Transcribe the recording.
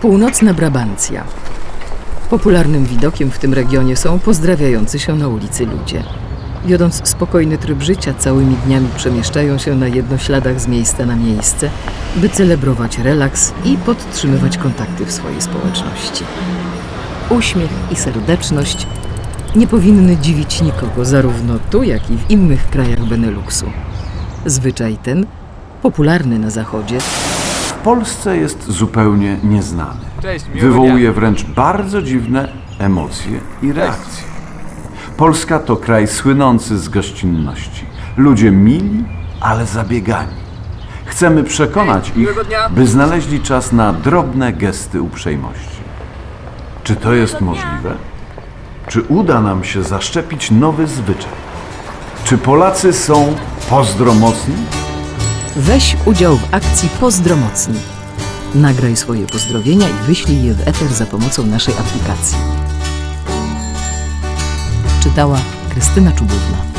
Północna Brabancja. Popularnym widokiem w tym regionie są pozdrawiający się na ulicy ludzie. Wiodąc spokojny tryb życia, całymi dniami przemieszczają się na jednośladach z miejsca na miejsce, by celebrować relaks i podtrzymywać kontakty w swojej społeczności. Uśmiech i serdeczność nie powinny dziwić nikogo, zarówno tu, jak i w innych krajach Beneluxu. Zwyczaj ten, popularny na zachodzie, Polsce jest zupełnie nieznany. Wywołuje wręcz bardzo dziwne emocje i reakcje. Polska to kraj słynący z gościnności. Ludzie mili, ale zabiegani. Chcemy przekonać ich, by znaleźli czas na drobne gesty uprzejmości. Czy to jest możliwe? Czy uda nam się zaszczepić nowy zwyczaj? Czy Polacy są pozdromocni? Weź udział w akcji Pozdromocni. Nagraj swoje pozdrowienia i wyślij je w eter za pomocą naszej aplikacji. Czytała Krystyna Czubówna.